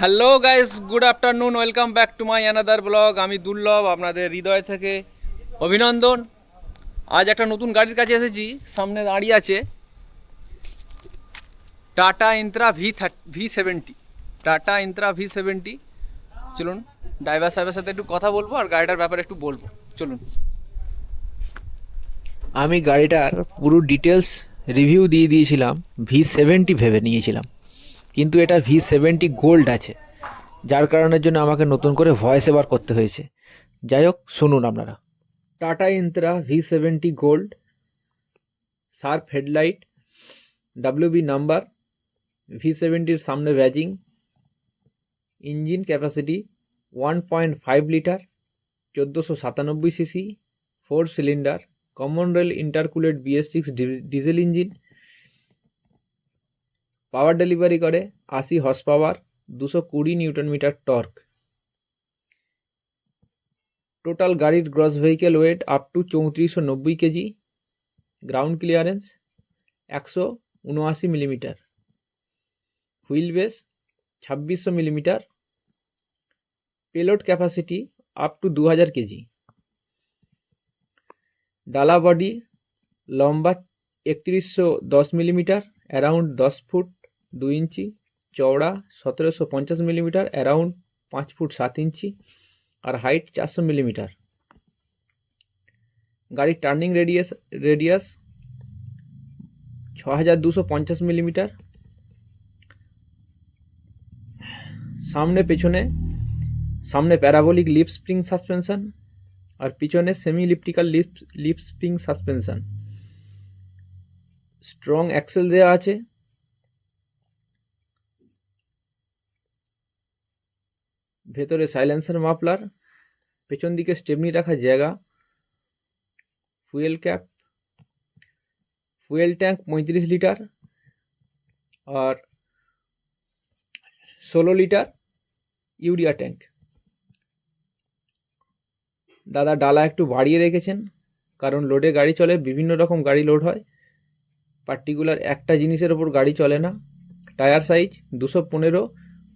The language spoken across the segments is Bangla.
Hello guys good afternoon welcome back to my another blog আমি দুর্লভ, আপনাদের হৃদয় থেকে অভিনন্দন। আজ একটা নতুন গাড়ির কাছে এসেছি। সামনে দাঁড়িয়ে আছে Tata Intra V thirty V seventy Tata Intra V seventy চলুন ড্রাইভার সাহেবের সাথে একটু কথা বলব আর গাড়িটার ব্যাপারে একটু বলব। চলুন। আমি গাড়িটার পুরো ডিটেলস রিভিউ দিয়ে দিয়েছিলাম। ভি সেভেন্টি ভেবে নিয়েছিলাম। কিন্তু এটা ভি সেভেন্টি গোল্ড আছে, যার কারণের জন্য আমাকে নতুন করে ভয়েস এবার করতে হয়েছে। যাই হোক, শুনুন আপনারা। Tata Intra V seventy gold sharp headlight W B number V সেভেন্টির সামনে badging engine capacity one point five litre চোদ্দোশো সাতানব্বই C C four cylinder common rail intercooled B S six diesel engine power delivery করে আশি হর্স পাওয়ার দুশো কুড়ি নিউটন মিটার টর্ক। টোটাল গাড়ির gross vehicle weight up to চৌত্রিশশো নব্বই কেজি গ্রাউন্ড ক্লিয়ারেন্স একশো উনআশি মিলিমিটার, হুইল বেস ছাব্বিশশো millimetre, payload capacity up to দু হাজার কেজি। ডালা বডি লম্বা একত্রিশশো দশ মিলিমিটার অ্যারাউন্ড দশ ফুট দু ইঞ্চি, চওড়া সতেরোশো পঞ্চাশ মিলিমিটার অ্যারাউন্ড পাঁচ ফুট সাত ইঞ্চি আর হাইট চারশো মিলিমিটার। গাড়ির টার্নিং রেডিয়াস রেডিয়াস ছ হাজার দুশো পঞ্চাশ মিলিমিটার। সামনে পেছনে, সামনে প্যারাবোলিক লিপ স্প্রিং সাসপেনশন আর পিছনে semi elliptical leaf leaf spring suspension strong axle দেওয়া আছে। ভেতরে সাইলেন্সার মাফলার পেছন দিকে স্টেপনি রাখার জায়গা ফুয়েল ক্যাপ ফুয়েল ট্যাঙ্ক পঁয়ত্রিশ লিটার, আর ষোলো লিটার ইউরিয়া ট্যাঙ্ক দাদা ডালা একটু বাড়িয়ে রেখেছেন, কারণ লোডে গাড়ি চলে, বিভিন্ন রকম গাড়ি লোড হয়। পার্টিকুলার একটা জিনিসের ওপর গাড়ি চলে না। টায়ার সাইজ দুশো পনেরো,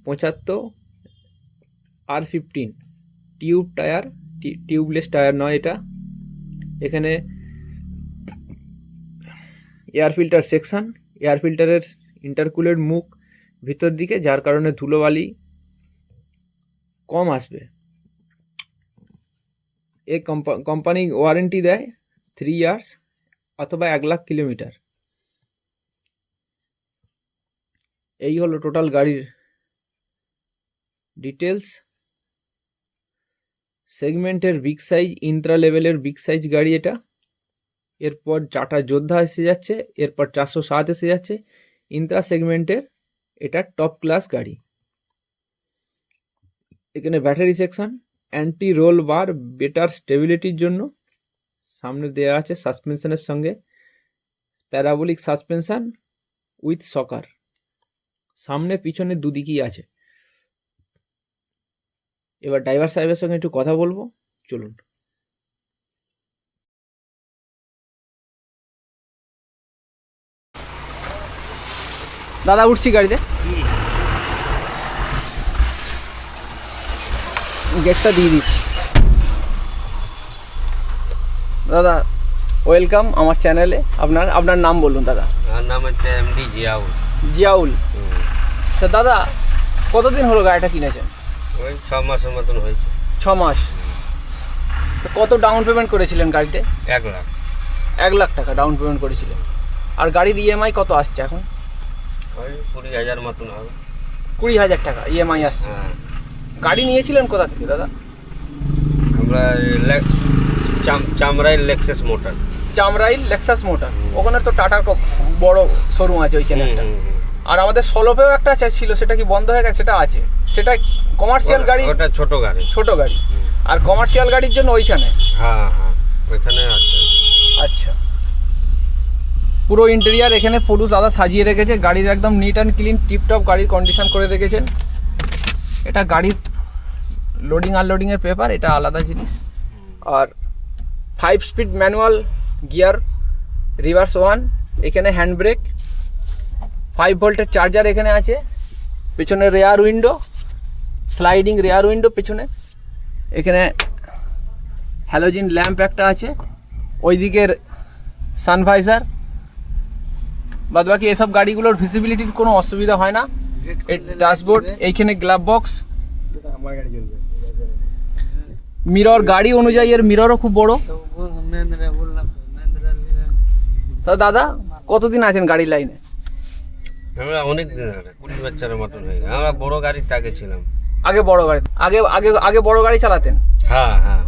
পঁচাত্তর আর fifteen tube tyre tubeless tyre নয় এটা। এখানে এয়ার ফিল্টার সেকশন এয়ার ফিল্টারের ইন্টারকুলের মুখ ভিতর দিকে, যার কারণে ধুলোবালি কম আসবে। এ কোম্পানি ওয়ারেন্টি দেয় থ্রি ইয়ার্স অথবা এক লাখ কিলোমিটার। এই হলো টোটাল গাড়ির ডিটেলস সেগমেন্টের বিগ সাইজ ইন্ট্রা লেভেলের বিগ সাইজ গাড়ি এটা। এরপর টাটা যোদ্ধা এসে যাচ্ছে, এরপর চারশো সাত এসে যাচ্ছে। ইন্ট্রা সেগমেন্টের এটা টপ ক্লাস গাড়ি। এখানে battery section anti roll bar better স্টেবিলিটির জন্য। সামনে দেওয়া আছে সাসপেনশনের সঙ্গে। প্যারাবোলিক সাসপেনশন উইথ সকার সামনে পিছনে দুদিকেই আছে। এবার ড্রাইভার সাহেবের সঙ্গে একটু কথা বলব চলুন। দাদা উঠছি গাড়িতে। গেটটা দিয়ে দিচ্ছি। দাদা ওয়েলকাম আমার চ্যানেলে আপনার আপনার নাম বলুন দাদা। আমার নাম হচ্ছে এমডি জিয়াউল। জিয়াউল। তো দাদা কতদিন হলো গাড়িটা কিনেছেন? ওই ছ মাসের মতন হয়েছে। ছ মাস? তো কত ডাউন পেমেন্ট করেছিলেন গাড়িতে? এক লাখ। এক লাখ টাকা ডাউন পেমেন্ট করেছিলেন। আর গাড়ির ইএমআই কত আসছে এখন? ওই কুড়ি হাজার মতন হবে। কুড়ি হাজার টাকা ইএমআই আসছে। হ্যাঁ। গাড়ি নিয়েছিলেন কোথা থেকে দাদা? আমরা লে- চাম- Chamrail Lexus motor Chamrail Lexus motor ওখানে তো টাটার বড় শোরুম আছে ওইখানে একটা আর আমাদের সলপেও একটা আছে- ছিল সেটা কি বন্ধ হয়ে গেছে? সেটা আছে। সেটা কমার্শিয়াল গাড়ি ওটা ছোট গাড়ি। ছোট গাড়ি। আর কমার্শিয়াল গাড়ির জন্য ওইখানে? হ্যাঁ হ্যাঁ ওইখানে আছে। আচ্ছা। পুরো ইন্টেরিয়ার এখানে পুরুষ দাদা সাজিয়ে রেখেছে গাড়ির একদম নিট অ্যান্ড ক্লিন টিপটপ গাড়ির কন্ডিশন করে রেখেছেন। এটা গাড়ির লোডিং আনলোডিংয়ের পেপার এটা আলাদা জিনিস। আর five speed manual gear reverse one এখানে হ্যান্ড ব্রেক ফাইভ ভোল্টের চার্জার এখানে আছে। পেছনে rear window sliding rear window পেছনে। এখানে হ্যালোজিন ল্যাম্প একটা আছে। ওইদিকের সানভাইজার বাদ বাকি এসব গাড়িগুলোর ভিজিবিলিটির কোনো অসুবিধা হয় না। ড্যাশবোর্ড এইখানে গ্লাভ বক্স মিরর গাড়ি অনুযায়ী এর মিররও খুব বড়। তা দাদা কতদিন আছেন গাড়ির লাইনে? আমরা অনেক দিন ধরে কুড়ি বছরের মতন হয়ে গেছে। আমরা বড় গাড়িতে আগে ছিলাম। আগে বড় গাড়ি আগে আগে আগে বড় গাড়ি চালাতেন? হ্যাঁ হ্যাঁ।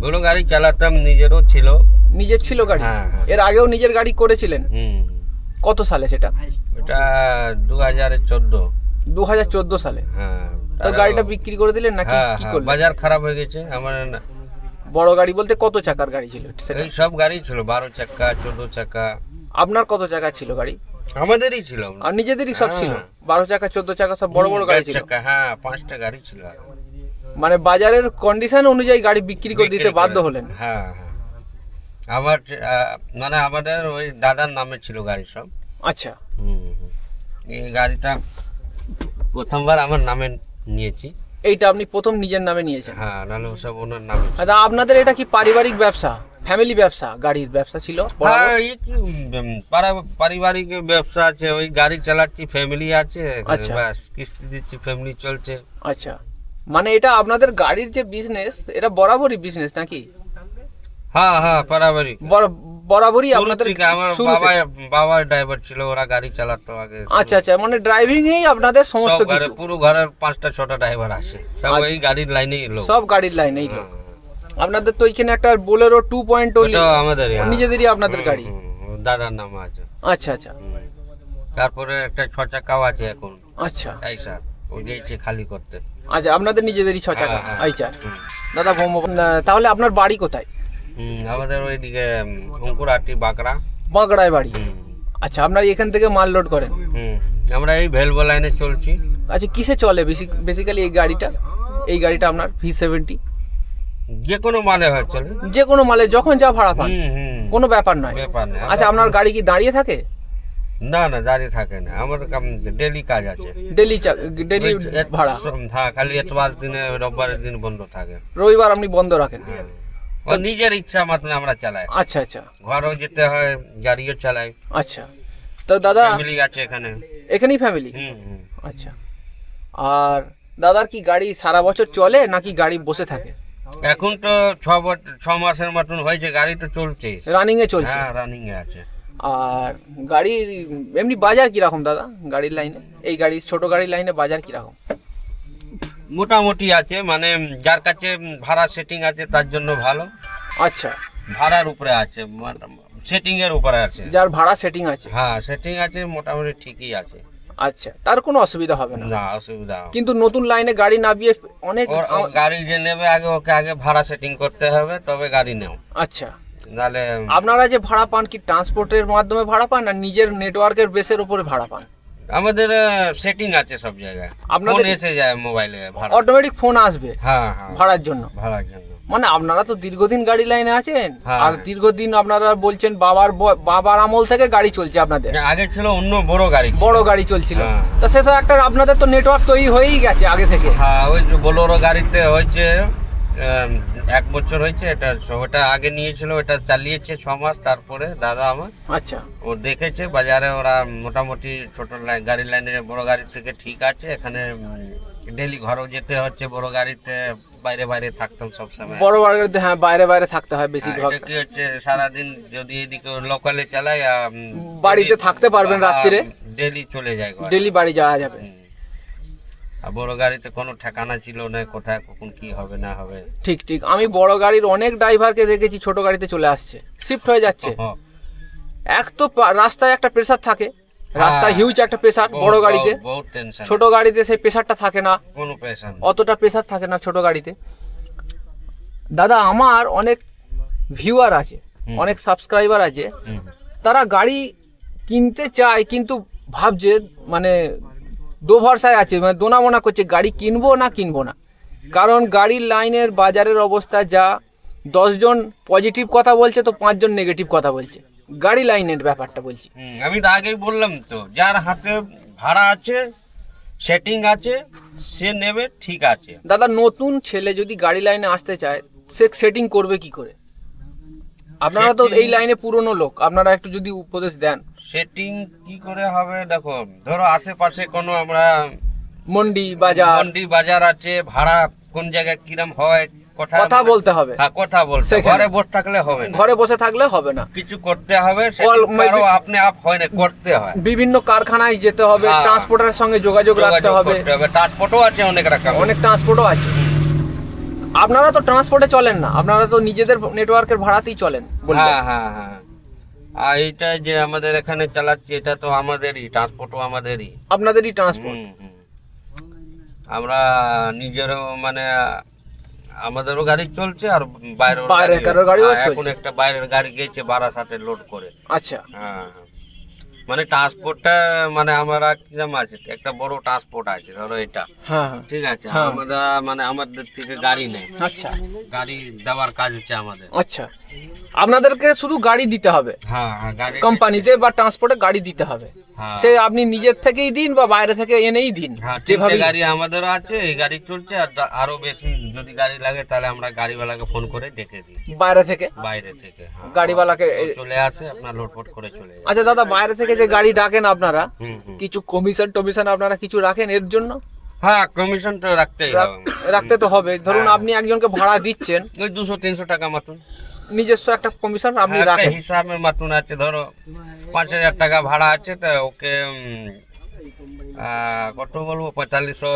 বড় গাড়ি চালাতাম নিজেরও ছিল। নিজের ছিল গাড়ি? হ্যাঁ, হ্যাঁ। এর আগেও নিজের গাড়ি করেছিলেন? হুম। কত সালে সেটা? ওটা দু হাজার চোদ্দ। দু হাজার চোদ্দ সালে? হ্যাঁ তো গাড়িটা বিক্রি করে দিলেন নাকি? হ্যাঁ কি করলেন? বাজার খারাপ হয়ে গেছে। আমার বড় গাড়ি বলতে কত চাকার গাড়ি ছিল সব গাড়ি ছিল বারো চাকা চোদ্দ চাকা। আপনার কত চাকা ছিল গাড়ি? আমাদেরই ছিল। আর নিজেদেরই সব ছিল। হ্যাঁ। বারো চাকা চোদ্দ চাকা সব বড় বড় গাড়ি ছিল। হ্যাঁ পাঁচটা গাড়ি ছিল মানে বাজারের কন্ডিশন অনুযায়ী গাড়ি বিক্রি করে দিতে বাধ্য হলেন। হ্যাঁ হ্যাঁ। আমার মানে আমাদের ওই দাদার নামে ছিল গাড়ি সব। আচ্ছা। এই গাড়িটা প্রথমবার আমার নামে নিয়েছি। এইটা আপনি প্রথম নিজের নামে নিয়েছেন? হ্যাঁ নাহলে সব ওনার নামে আচ্ছা আপনাদের এটা কি পারিবারিক ব্যবসা? ফ্যামিলি ব্যবসা গাড়ির ব্যবসা ছিল হ্যাঁ এই কি পারা- পারিবারিক ব্যবসা আছে ওই গাড়ি চালাচ্ছি ফ্যামিলি আছে আচ্ছা। ব্যাস কিস্তি দিচ্ছি ফ্যামিলি চলছে। আচ্ছা। মানে এটা আপনাদের গাড়ির যে বিজনেস এটা বরাবরই বিজনেস নাকি? হ্যাঁ হ্যাঁ পারিবারিক। বর- বরাবরই শুরু আপনাদের থেকে আমার শুরু বাবা থেকে? বাবা ড্রাইভার ছিল ওরা গাড়ি চালাতো আগে। আচ্ছা আচ্ছা মানে ড্রাইভিং এই আপনাদের সমস্ত সব ঘরে কিছু। পুরো ঘরের পাঁচটা ছটা ড্রাইভার আছে সব আচ্ছা। এই গাড়ির লাইনেই লোক। সব গাড়ির লাইন এই হ্যাঁ, আপনাদের তো এখানে একটা বোলেরো টু পয়েন্ট হ্যাঁ। নিজেদেরই আপনাদের গাড়ি। দাদার নাম আছে। আচ্ছা আচ্ছা। তারপরে একটা ছ চাকাও আছে এখন। আচ্ছা। এই স্যার ওই খালি করতে। আচ্ছা আপনাদের নিজেদেরই ছ চাকা হ্যাঁ, হ্যাঁ। দাদা ভ্রম- তাহলে আপনার বাড়ি কোথায়? আমাদের ওইদিকে অঙ্কুরাটি বাঁকড়া। বাঁকড়ায় বাড়ি। আচ্ছা আপনার এখান থেকে মাল লোড করেন। আমরা এই ভেলবো লাইনে চলছি। আচ্ছা কিসে চলে বেসিক্যালি এই গাড়িটা? এই গাড়িটা আপনার ভি সেভেন্টি যে কোনো মালে হয় চলে। যে কোনো মালে যখন যা ভাড়া পান। কোনো ব্যাপার নয়। ব্যাপার নেই আচ্ছা আপনার গাড়ি কি দাঁড়িয়ে থাকে? না না দাঁড়িয়ে থাকে না। আমার ডেলি কাজ আছে। ডেলি ডেলি ভাড়া। হ্যাঁ খালি এতবার দিনে রোববারের দিন বন্ধ থাকে। রবিবার আপনি বন্ধ রাখেন। হ্যাঁ। ও নিজের ইচ্ছা মতন আমরা চালাই। আচ্ছা আচ্ছা। ঘরও যেতে হয় গাড়িও চালাই। আচ্ছা। তো দাদা ফ্যামিলি আছে এখানে। এখানেই ফ্যামিলি আচ্ছা। আর দাদার কি গাড়ি সারা বছর চলে নাকি গাড়ি বসে থাকে? এখন তো ছ ছ মাসের মতন হয়েছে গাড়ি তো চলছে। রানিং এ চলছে? হ্যাঁ রানিং এ আছে। আর গাড়ির এমনি বাজার কীরকম দাদা? গাড়ির লাইনে এই গাড়ি ছোট গাড়ির লাইনে বাজার কীরকম? মোটামুটি আছে মানে যার কাছে ভাড়া সেটিং আছে তার জন্য ভালো। আচ্ছা। ভাড়ার উপরে আছে সেটিং এর উপরে আছে। যার ভাড়া সেটিং আছে? হ্যাঁ সেটিং আছে মোটামুটি ঠিকই আছে। আচ্ছা তার কোনো অসুবিধা হবে না। না অসুবিধা হবে। না। কিন্তু নতুন লাইনে গাড়ি নামিয়ে অনেক ওর গাড়ি যে নেবে আগে ওকে আগে ভাড়া সেটিং করতে হবে তবে গাড়ি নেও। আচ্ছা। নাহলে আপনারা যে ভাড়া পান কি ট্রান্সপোর্টের মাধ্যমে ভাড়া পান না নিজের নেটওয়ার্কের বেসের উপরে ভাড়া পান? আমাদের সেটিং আছে সব জায়গায়। আপনাদের- ফোন এসে যায় মোবাইলে ভাড়া। অটোমেটিক ফোন আসবে হ্যাঁ হ্যাঁ। ভাড়ার জন্য। ভাড়ার জন্য। মানে আপনারা তো দীর্ঘদিন গাড়ি লাইনে আছেন হ্যাঁ। আর দীর্ঘদিন আপনারা বলছেন বাবার বাবার আমল থেকে গাড়ি চলছে আপনাদের আগে ছিল অন্য বড় গাড়ি বড় গাড়ি চলছিল হ্যাঁ। তো সে তো একটা আপনাদের তো নেটওয়ার্ক তৈরি হয়েই গেছে আগে থেকে হ্যাঁ ওই যে বোলোরো গাড়িতে হয়েছে এক বছর হয়েছে এটা ওটা আগে নিয়েছিল ওটা চালিয়েছে ছ মাস তারপরে দাদা আমার আচ্ছা। ও দেখেছে বাজারে ওরা মোটামুটি ছোট গাড়ির লাইনের বড় গাড়ির থেকে ঠিক আছে এখানে ডেলি ঘরেও যেতে হচ্ছে বড় গাড়িতে বাইরে বাইরে থাকতাম সবসময় বড় গাড়িতে হ্যাঁ বাইরে বাইরে থাকতে হয় বেশিরভাগ এটা কি হচ্ছে সারাদিন যদি এদিকে লোকালে চালাই বাড়িতে থাকতে পারবেন রাত্রিরে? ডেলি চলে যায় ডেলি বাড়ি যাওয়া যাবে। বড় গাড়িতে কোনো ঠিকানা ছিল না কোথায় কখন কি হবে না হবে? ঠিক ঠিক। আমি বড় গাড়ির অনেক ড্রাইভারকে দেখেছি ছোট গাড়িতে চলে আসছে। শিফট হয়ে যাচ্ছে। এক তো রাস্তায় একটা প্রেসার থাকে। রাস্তায় হ্যাঁ। হিউজ একটা প্রেসার বড় গাড়িতে। ছোট গাড়িতে সেই প্রেসারটা থাকে না। কোনো পেশান অতটা প্রেসার থাকে না ছোট গাড়িতে। দাদা আমার অনেক ভিউয়ার আছে অনেক সাবস্ক্রাইবার আছে। তারা গাড়ি কিনতে চায় কিন্তু ভাবছে মানে দো ভরসায় আছে মানে দোনামোনা করছে গাড়ি কিনবো না কিনবো না। কারণ গাড়ির লাইনের বাজারের অবস্থা যা দশজন পজিটিভ কথা বলছে তো পাঁচজন নেগেটিভ কথা বলছে। গাড়ি লাইনের ব্যাপারটা বলছি। আমি তো আগেই বললাম তো যার হাতে ভাড়া আছে সেটিং আছে সে নেবে ঠিক আছে। দাদা নতুন ছেলে যদি গাড়ি লাইনে আসতে চায় সে সেটিং করবে কি করে? আপনারা তো এই লাইনে পুরনো লোক আপনারা একটু যদি উপদেশ দেন। সেটিং কি করে হবে দেখো ধরো আশেপাশে কোনো আমরা মন্ডি বাজার। মন্ডি বাজার আছে ভাড়া কোন জায়গায় কিরম হয় কথা কথা বলতে হবে। হ্যাঁ কথা বলতে। ঘরে বসে থাকলে হবে না। ঘরে বসে থাকলে হবে না। কিছু করতে হবে কারও আপনি আপ হয় না করতে হয়। বিভিন্ন কারখানায় যেতে হবে হ্যাঁ। ট্রান্সপোর্টের সঙ্গে যোগাযোগ রাখতে হবে। হবে। ট্রান্সপোর্টও আছে অনেক রকম। অনেক ট্রান্সপোর্টও আছে। আপনারা তো ট্রান্সপোর্টে চলেন না আপনারা তো নিজেদের নেটওয়ার্কের ভাড়াতেই চলেন হ্যাঁ হ্যাঁ হ্যাঁ। আর এইটা যে আমাদের এখানে চালাচ্ছি এটা তো আমাদেরই ট্রান্সপোর্টও আমাদেরই। আপনাদেরই ট্রান্সপোর্ট। আমরা নিজেরও মানে আমাদেরও গাড়ি চলছে আর বাইরের বাইরে কারোর গাড়িও এখন একটা বাইরের গাড়ি গেছে বারাসাতে লোড করে। আচ্ছা। হ্যাঁ হ্যাঁ। মানে ট্রান্সপোর্টটা মানে আমরা কিরম আছে? একটা বড় ট্রান্সপোর্ট আছে ধরো এটা। হ্যাঁ হ্যাঁ। ঠিক আছে? হ্যাঁ। আমরা মানে আমাদের থেকে গাড়ি নেই। আচ্ছা। গাড়ি দেওয়ার কাজ হচ্ছে আমাদের। আচ্ছা। আপনাদেরকে শুধু গাড়ি দিতে হবে? হ্যাঁ গাড়ি কোম্পানিতে বা ট্রান্সপোর্টে গাড়ি দিতে হবে। সে আপনি নিজের থেকেই দিন বা বাইরে থেকে এনেই দিন যেভাবে গাড়ি আমাদের আছে এই গাড়ি চলছে আর আরও বেশি যদি গাড়ি লাগে তাহলে আমরা গাড়িওয়ালাকে ফোন করে ডেকে দিই। বাইরে থেকে? বাইরে থেকে। গাড়িওয়ালাকে চলে আসে আপনার লোডফোট করে চলে আচ্ছা দাদা বাইরে থেকে যে গাড়ি ডাকেন আপনারা কিছু কমিশন টমিশন আপনারা কিছু রাখেন এর জন্য? হ্যাঁ কমিশন তো রাখতেই রাখতে তো হবে। ধরুন হ্যাঁ। আপনি একজনকে ভাড়া দিচ্ছেন। ওই দুশো তিনশো টাকা মতন। নিজস্ব একটা কমিশন আপনি হ্যাঁ, রাখেন। হিসাবের মতন আছে ধরো পাঁচ হাজার টাকা ভাড়া আছে তা ওকে কত বলব? পঁয়তাল্লিশশো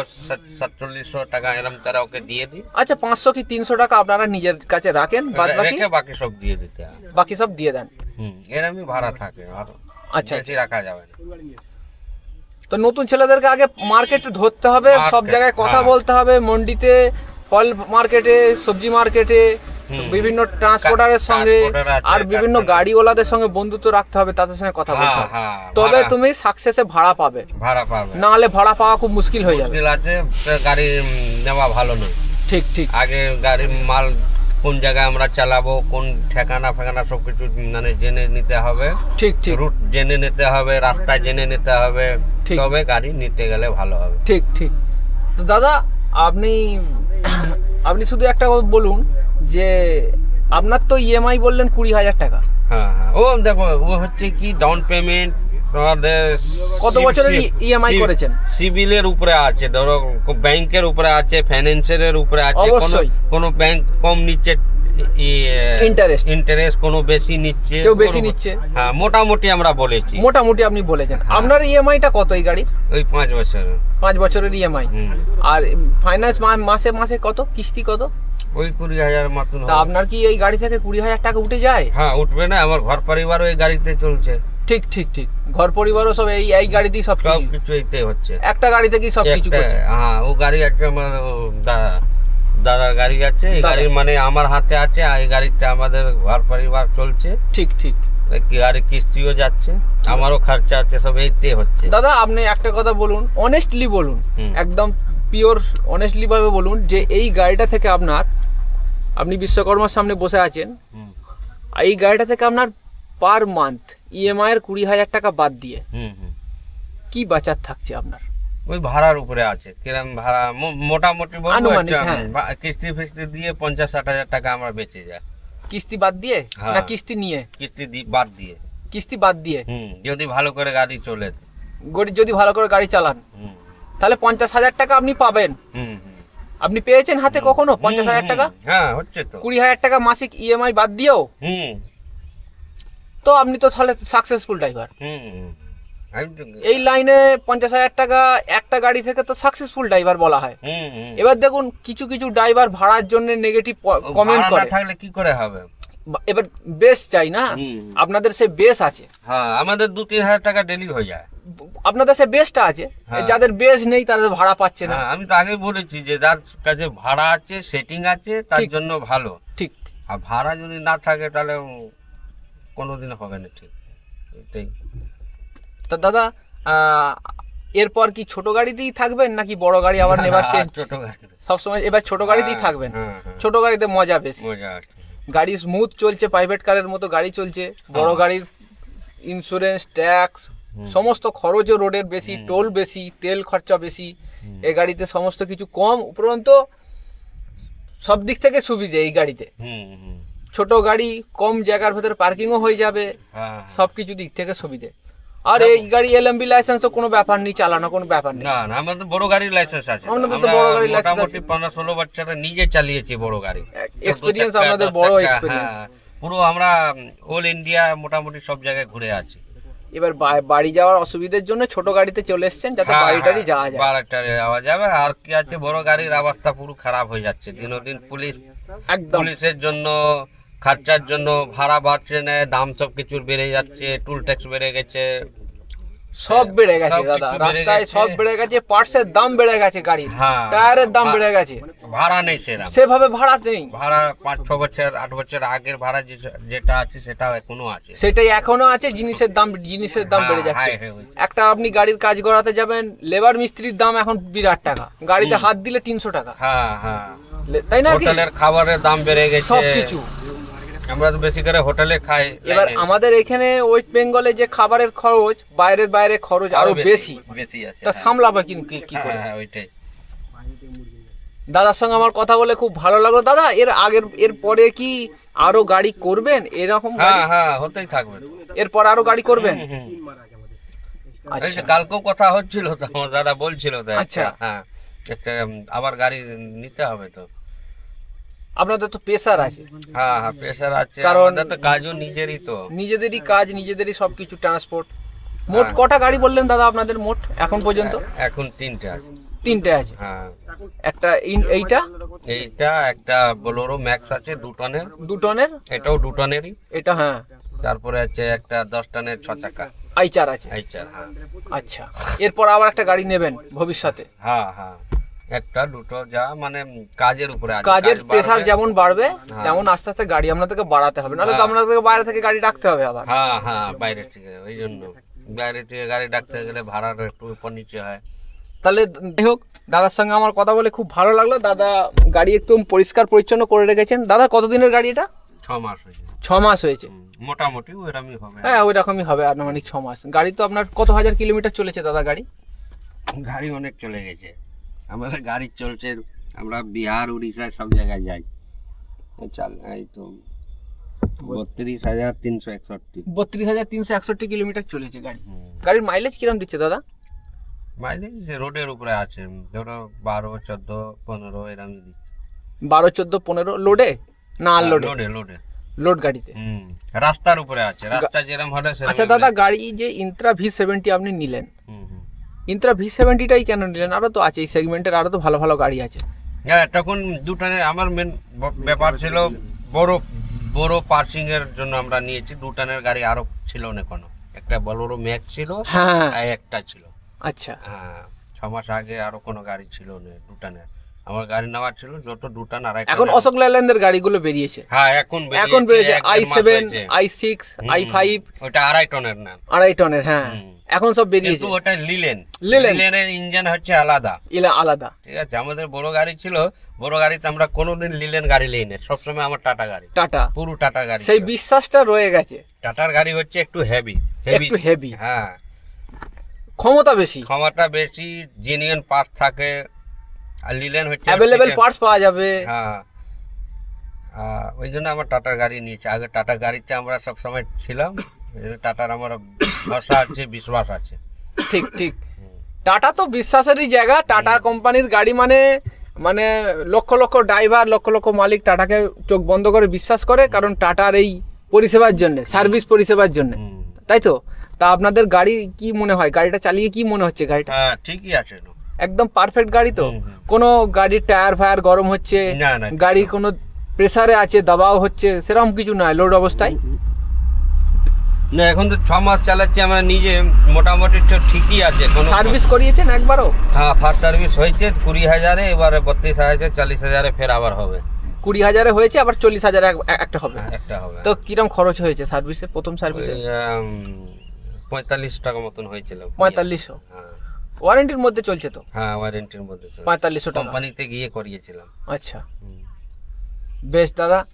সাতচল্লিশশো টাকা এরম তারা ওকে দিয়ে দিই। আচ্ছা পাঁচশো কি তিনশো টাকা আপনারা নিজের কাছে রাখেন? বাদ বাকি? বাকি সব দিয়ে দিতে বাকি সব দিয়ে দেন। হুম এরমই ভাড়া থাকে আর আচ্ছা বেশি রাখা যাবে না। তো নতুন ছেলেদেরকে আগে মার্কেটে ধরতে হবে সব জায়গায় কথা হ্যাঁ। বলতে হবে মন্ডিতে ফল মার্কেটে সবজি মার্কেটে বিভিন্ন ট্রান্সপোর্টারের সঙ্গে আর বিভিন্ন গাড়িওয়ালাদের সঙ্গে বন্ধুত্ব রাখতে হবে তাদের সঙ্গে কথা বলতে হ্যাঁ হবে। হ্যাঁ তবে তুমি সাকসেসে ভাড়া পাবে। ভাড়া পাবে। না হলে ভাড়া পাওয়া খুব মুশকিল হয়ে যাবে। মুশকিল আছে গাড়ি নেওয়া ভালো নয়। ঠিক ঠিক। আগে গাড়ির মাল কোন জায়গায় আমরা চালাবো কোন ঠেকানা ফেকানা সব কিছু মানে জেনে নিতে হবে। ঠিক ঠিক। রুট জেনে নিতে হবে রাস্তা জেনে নিতে হবে। তবে গাড়ি নিতে গেলে ভালো হবে। ঠিক ঠিক। তো দাদা আপনি আপনি শুধু একটা কথা বলুন যে আপনার তো ইএমআই বললেন কুড়ি হাজার টাকা। হ্যাঁ হ্যাঁ। ও দেখো ও হচ্ছে কি ডাউন পেমেন্ট তোমাদের কত বছরের EMI করেছেন? সিভিলের উপরে আছে ধরো ব্যাংকের উপরে আছে ফাইন্যান্সের উপরে আছে কোনো কোনো ব্যাংক কম নিচ্ছে Interest। ইন্টারেস্ট কোনো বেশি নিচ্ছে কেউ বেশি নিচ্ছে। হ্যাঁ মোটামুটি আমরা বলেছি। মোটামুটি আপনি বলেছেন। হ্যাঁ। আপনার ইএমআইটা কত এই গাড়ি ওই পাঁচ বছর পাঁচ বছরের ইএমআই হুম। আর ফাইন্যান্স মাসে মাসে কত? কিস্তি কত? ওই কুড়ি হাজার মতন আপনার কি এই গাড়ি থেকে কুড়ি হাজার টাকা উঠে যায়? হ্যাঁ উঠবে না আমার ঘর পরিবার ওই গাড়িতে চলছে। ঠিক ঠিক ঠিক। ঘর পরিবারও সব এই এই গাড়িতেই সব সব কিছু। এইতে হচ্ছে। একটা গাড়িতে কি সব কিছু একটা- করছে? হ্যাঁ ও গাড়ি আছে আমার দাদা দাদার গাড়ি আছে। এই। গাড়ির মানে আমার হাতে আছে আর এই গাড়িতে আমাদের ঘর পরিবার চলছে। ঠিক ঠিক। গাড়ি কিস্তিও যাচ্ছে। আমারও খরচা আছে সব এইতে হচ্ছে। দাদা আপনি একটা কথা বলুন অনেস্টলি বলুন। একদম পিওর অনেস্টলি ভাবে বলুন যে এই গাড়িটা থেকে আপনার আপনি বিশ্বকর্মার সামনে বসে আছেন। এই গাড়িটা থেকে আপনার পার মান্থ ইএমআই এর কুড়ি হাজার টাকা বাদ দিয়ে কি বাঁচার থাকছে আপনার? ওই ভাড়ার উপরে আছে। কিরম ভাড়া? মোটামুটি হ্যাঁ। কিস্তি ফিস্তি দিয়ে পঞ্চাশ ষাট হাজার টাকা আমার বেঁচে যায়। কিস্তি বাদ দিয়ে? হ্যাঁ। না কিস্তি নিয়ে? কিস্তি বাদ দিয়ে। কিস্তি বাদ দিয়ে? হুম যদি ভালো করে গাড়ি চলে যদি ভালো করে গাড়ি চালান। তাহলে পঞ্চাশ হাজার টাকা আপনি পাবেন। আপনি পেয়েছেন হাতে কখনো পঞ্চাশ হাজার টাকা? হ্যাঁ হচ্ছে তো। কুড়ি হাজার টাকা মাসিক ইএমআই বাদ দিয়েও? হুম। তো আপনি তো তাহলে সাকসেসফুল ড্রাইভার এই লাইনে পঞ্চাশ হাজার টাকা একটা গাড়ি থেকে তো সাকসেসফুল ড্রাইভার বলা হয়। এবার দেখুন কিছু কিছু ড্রাইভার ভাড়ার জন্য নেগেটিভ কমেন্ট করে। থাকলে কি করে হবে? এবার বেস চাই না? আপনাদের সে বেস আছে। হ্যাঁ আমাদের দু তিন হাজার টাকা ডেলি হয়ে যায়। আপনাদের সে বেসটা আছে। হ্যাঁ। যাদের বেস নেই তাদের ভাড়া পাচ্ছে না। হ্যাঁ, আমি তো আগে বলেছি যে যার কাছে ভাড়া আছে সেটিং আছে তার জন্য ভালো। ঠিক। আর ভাড়া যদি না থাকে তাহলে কোনোদিন হবে না ঠিক। এটাই। তা দাদা এরপর কি ছোট গাড়িতেই থাকবেন নাকি বড় গাড়ি আবার নেবার ছোট গাড়ি সবসময় এবার ছোট গাড়িতেই হ্যাঁ, থাকবেন। হ্যাঁ, হ্যাঁ। ছোট গাড়িতে মজা বেশি। মজা গাড়ি স্মুথ চলছে প্রাইভেট কারের মতো গাড়ি চলছে বড়। গাড়ির ইন্স্যুরেন্স ট্যাক্স। সমস্ত খরচও রোডের বেশি টোল বেশি তেল খরচা বেশি। এই গাড়িতে সমস্ত কিছু কম উপরন্ত সব দিক থেকে সুবিধে এই গাড়িতে। হুম হুম। ছোট গাড়ি কম জায়গার ভেতরে পার্কিংও হয়ে যাবে। হ্যাঁ সব কিছু দিক থেকে সুবিধে। আর এই গাড়ি এলএমবি লাইসেন্সও কোনো ব্যাপার নেই চালানো কোনো ব্যাপার নেই। না না আমাদের বড় গাড়ির লাইসেন্স আছে। আমাদের তো বড় গাড়ির মোটামুটি আছে। পনেরো ষোলো বছরে নিজে চালিয়েছি বড় গাড়ি। এক্সপিরিয়েন্স আমাদের বড় এক্সপিরিয়েন্স হ্যাঁ। পুরো আমরা অল ইন্ডিয়া মোটামুটি সব জায়গায় ঘুরে আছি। এবার বাড়ি যাওয়ার অসুবিধার জন্য ছোট গাড়িতে চলে এসেছেন যাতে হ্যাঁ, হ্যাঁ, যাওয়া যায়। বারোটারে যাওয়া যাবে। আর কি আছে বড় গাড়ির অবস্থা পুরো খারাপ হয়ে যাচ্ছে। দিনদিন পুলিশ একদম। পুলিশের জন্য খরচার জন্য ভাড়া বাড়ছে না দাম সব কিছুর বেড়ে যাচ্ছে টুল ট্যাক্স বেড়ে গেছে। সব বেড়ে গেছে দাদা রাস্তায় সব বেড়ে গেছে পার্টসের দাম বেড়ে গেছে গাড়ির হ্যাঁ টায়ারের দাম বেড়ে গেছে। ভাড়া নেই সেরকম সেভাবে ভাড়া নেই। ভাড়া পাঁচ ছ বছর আট বছর আগের ভাড়া যেটা আছে সেটা এখনও আছে। সেটাই এখনও আছে জিনিসের দাম জিনিসের দাম হ্যাঁ, বেড়ে যাচ্ছে। high একটা আপনি গাড়ির কাজ করাতে যাবেন লেবার মিস্ত্রির দাম এখন বিরাট টাকা। গাড়িতে হাত দিলে তিনশো টাকা। হ্যাঁ হ্যাঁ। তাই না খাবারের দাম বেড়ে গেছে। সব কিছু আমরা তো বেশি করে হোটেলে খাই এবার আমাদের এখানে ওয়েস্ট বেঙ্গলে যে খাবারের খরচ বাইরের বাইরে খরচ আরও বেশি বেশি। আছে তা হ্যাঁ। সামলাবে কি কি- করে? হ্যাঁ, হ্যাঁ, ওইটাই। দাদার সঙ্গে আমার কথা বলে খুব ভালো লাগল। দাদা এর আগের এর পরে কি আরও গাড়ি করবেন? এরকম হ্যাঁ হ্যাঁ হতেই থাকবে। এরপর আরও গাড়ি করবেন। আচ্ছা। কালকেও কথা হচ্ছিল তো আমার দাদা বলছিল তো আচ্ছা। হ্যাঁ একটা আবার গাড়ি নিতে হবে তো। আপনাদের তো প্রেসার আছে। হ্যাঁ হ্যাঁ প্রেশার আছে। কারণ- তো কাজও নিজেরই তো। নিজেদেরই কাজ নিজেদেরই সবকিছু ট্রান্সপোর্ট মোট হ্যাঁ। কটা গাড়ি বললেন দাদা আপনাদের মোট এখন পর্যন্ত? এখন তিনটে আছে। তিনটে আছে? হ্যাঁ। একটা এইটা? এইটা একটা বোলোরো ম্যাক্স আছে দু টনের। দু টনের? এটাও দু টনেরই। এটা হ্যাঁ। তারপরে আছে একটা দশ টনের ছ চাকা। আইচার আছে? এইচার হ্যাঁ। আচ্ছা। এরপর আবার একটা গাড়ি নেবেন ভবিষ্যতে? হ্যাঁ হ্যাঁ। একটা দুটো যা মানে কাজের উপরে কাজের কাজ প্রেসার যেমন বাড়বে হ্যাঁ। তেমন আস্তে আস্তে গাড়ি আপনাদেরকে বাড়াতে হবে। নাহলে তো হ্যাঁ। আপনাদেরকে বাইরে থেকে গাড়ি ডাকতে হবে আবার। হ্যাঁ হ্যাঁ বাইরে থেকে ওই জন্য। বাইরে থেকে গাড়ি ডাকতে গেলে ভাড়াটা একটু উপর নিচে হয়। তাহলে যাই হোক দাদার সঙ্গে আমার কথা বলে খুব ভালো লাগল। দাদা গাড়ি একদম পরিষ্কার পরিচ্ছন্ন করে রেখেছেন। দাদা কতদিনের গাড়ি এটা? ছ মাস হয়েছে। ছ মাস হয়েছে। মোটামুটি ওইরকমই হবে। হ্যাঁ ওই রকমই হবে আনুমানিক ছ মাস। গাড়ি তো আপনার কত হাজার কিলোমিটার চলেছে দাদা গাড়ি? গাড়ি অনেক চলে গেছে। আমাদের গাড়ি চলছে আমরা বিহার উড়িষ্যা সব জায়গায় যাই। চাল এই তো বত্রিশ হাজার তিনশো একষট্টি। বত্রিশ হাজার তিনশো একষট্টি কিলোমিটার চলেছে গাড়ি। গাড়ির মাইলেজ কিরম দিচ্ছে দাদা? মাইলেজ রোডের উপরে আছে ধরো বারো চোদ্দ পনেরো এরকম দিচ্ছে। বারো চোদ্দ পনেরো লোডে না আনলোডে লোডে লোডে লোড গাড়িতে? হুম রাস্তার উপরে আছে রাস্তা যেরকম সেরকম আচ্ছা দাদা গাড়ি যে ইন্ত্রা ভি সেভেন্টি আপনি নিলেন ইন্ত্রা ভি সেভেন্টিটাই কেন নিলেন? আরও তো আছে এই সেগমেন্টের আরও তো ভালো ভালো গাড়ি আছে। হ্যাঁ তখন দুটানের আমার মেন ব্যাপার ছিল বড় বড় পার্সিংয়ের এর জন্য আমরা নিয়েছি। দুটানের গাড়ি আরও ছিল না কোনো একটা বলোরো ম্যাক ছিল হ্যাঁ। একটা ছিল। আচ্ছা। হ্যাঁ ছ মাস আগে আরও কোনো গাড়ি ছিল না দুটানের। আমার গাড়ি নেওয়া ছিল যত দুটান আর এখন অশোক লেল্যান্ডের গাড়িগুলো বেরিয়েছে। হ্যাঁ এখন এখন দেড় I seven I six I five. ওটা আড়াই টনের না। আড়াই টনের হ্যাঁ। এখন সব বেরিয়েছে। ওটা লিলেন। লিলেন। লিলেনের ইঞ্জিন হচ্ছে আলাদা। এলা আলাদা। ঠিক আছে আমাদের বড় গাড়ি ছিল বড় গাড়িতে আমরা কোনোদিন লিলেন গাড়ি লই না। সবসময় আমার টাটা গাড়ি। টাটা। পুরো টাটা গাড়ি সেই বিশ্বাসটা রয়ে গেছে। টাটার গাড়ি হচ্ছে একটু হেভি হেভি একটু হেভি হ্যাঁ। ক্ষমতা বেশি। ক্ষমতা বেশি জেনুইন পার্ট থাকে। আর লিলেন হচ্ছে অ্যাভেলেবেল পার্টস পাওয়া যাবে। হ্যাঁ। ওই জন্য আমার টাটার গাড়ি নিয়েছি। আগে টাটা গাড়িতে আমরা সব সময় ছিলাম টাটার আমার ভরসা আছে বিশ্বাস আছে। ঠিক ঠিক। টাটা তো বিশ্বাসেরই জায়গা। টাটা কোম্পানির গাড়ি মানে মানে লক্ষ লক্ষ ড্রাইভার লক্ষ লক্ষ মালিক টাটাকে চোখ বন্ধ করে বিশ্বাস করে কারণ টাটার এই পরিষেবার জন্য সার্ভিস পরিষেবার জন্য। তাই তো? তা আপনাদের গাড়ি কি মনে হয়? গাড়িটা চালিয়ে কি মনে হচ্ছে গাড়িটা? হ্যাঁ ঠিকই আছে। একদম পারফেক্ট গাড়ি তো। কোনো গাড়ির টায়ার ফায়ার গরম হচ্ছে না না গাড়ি কোনো প্রেসারে আছে দাবাও হচ্ছে সেরকম কিছু নয় লোড অবস্থায়? না এখন তো ছ মাস চালাচ্ছি আমরা নিজে মোটামুটি তো ঠিকই আছে কোনো সার্ভিস করিয়েছেন একবারও? হ্যাঁ ফার্স্ট সার্ভিস হয়েছে কুড়ি হাজারে এবারে বত্রিশ হাজার চল্লিশ হাজারে ফের আবার হবে। কুড়ি হাজারে হয়েছে আবার চল্লিশ হাজারে এক- একটা হবে। হ্যাঁ, একটা হবে। তো কিরম খরচ হয়েছে সার্ভিসে প্রথম সার্ভিসে ওই, উম, পঁয়তাল্লিশ টাকা মতন হয়েছিল। পঁয়তাল্লিশশো। হ্যাঁ। ওয়ারেন্টির মধ্যে চলছে তো? হ্যাঁ ওয়ারেন্টির মধ্যে ছিল পঁয়তাল্লিশশো টাকা। কোম্পানিতে গিয়ে করিয়েছিলাম। আচ্ছা। বেশ দাদা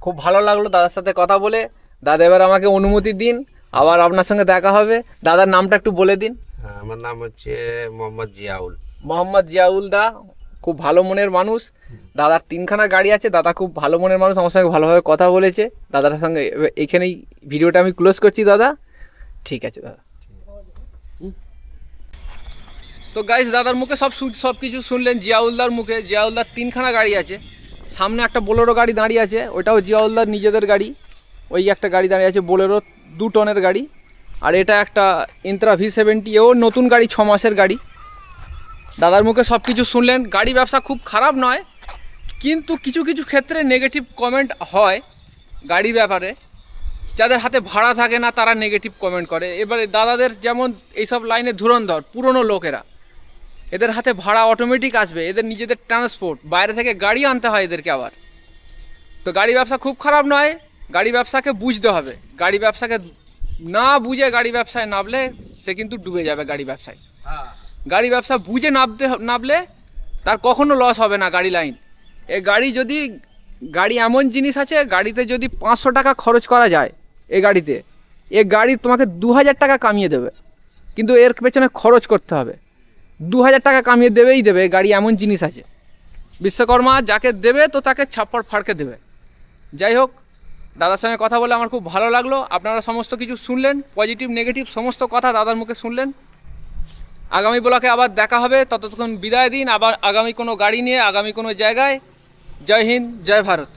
খুব ভালো লাগল দাদার সাথে কথা বলে। দাদা এবার আমাকে অনুমতি দিন আবার আপনার সঙ্গে দেখা হবে। দাদার নামটা একটু বলে দিন। হ্যাঁ, আমার নাম হচ্ছে মোহাম্মদ জিয়াউল। মোহাম্মদ জিয়াউল দা খুব ভালো মনের মানুষ। দাদার তিনখানা গাড়ি আছে দাদা খুব ভালো মনের মানুষ আমার সঙ্গে ভালোভাবে কথা বলেছে। দাদার সঙ্গে এ- এখানেই ভিডিওটা আমি ক্লোজ করছি দাদা। ঠিক আছে দাদা। তো গাইস দাদার মুখে সব সব কিছু শুনলেন, জিয়াউলদার মুখে। জিয়াউলদার তিনখানা গাড়ি আছে। সামনে একটা বোলেরো গাড়ি দাঁড়িয়ে আছে ওটাও জিয়াউলদার নিজেদের গাড়ি। ওই একটা গাড়ি দাঁড়িয়ে আছে, বোলেরো দু টনের গাড়ি। আর এটা একটা ইন্ত্রা ভি সেভেন্টি, এও নতুন গাড়ি, ছ মাসের গাড়ি। দাদার মুখে সব কিছু শুনলেন। গাড়ি ব্যবসা খুব খারাপ নয়, কিন্তু কিছু কিছু ক্ষেত্রে নেগেটিভ কমেন্ট হয় গাড়ি ব্যাপারে। যাদের হাতে ভাড়া থাকে না, তারা নেগেটিভ কমেন্ট করে। এবারে দাদাদের যেমন এইসব লাইনে ধুরন্ধর, পুরনো লোকেরা। এদের হাতে ভাড়া অটোমেটিক আসবে এদের নিজেদের ট্রান্সপোর্ট বাইরে থেকে গাড়ি আনতে হয় এদেরকে আবার। তো গাড়ি ব্যবসা খুব খারাপ নয় গাড়ি ব্যবসাকে বুঝতে হবে। গাড়ি ব্যবসাকে না বুঝে গাড়ি ব্যবসায় নামলে সে কিন্তু ডুবে যাবে গাড়ি ব্যবসায়। গাড়ি ব্যবসা বুঝে নামতে নামলে তার কখনো লস হবে না গাড়ি লাইন এ গাড়ি যদি গাড়ি এমন জিনিস আছে গাড়িতে যদি পাঁচশো টাকা খরচ করা যায় এ গাড়িতে এ গাড়ি তোমাকে দু হাজার টাকা কামিয়ে দেবে। কিন্তু এর পেছনে খরচ করতে হবে। দু হাজার টাকা কামিয়ে দেবেই দেবে, গাড়ি এমন জিনিস আছে। বিশ্বকর্মা যাকে দেবে তো তাকে ছাপ্পড় ফাড়কে দেবে। যাই হোক, দাদার সঙ্গে কথা বলে আমার খুব ভালো লাগল। আপনারা সমস্ত কিছু শুনলেন, পজিটিভ, নেগেটিভ, সমস্ত কথা দাদার মুখে শুনলেন। আগামী ব্লকে আবার দেখা হবে। ততক্ষণ বিদায় দিন। আবার আগামী কোনো গাড়ি নিয়ে, আগামী কোনো জায়গায়। জয় হিন্দ, জয় ভারত।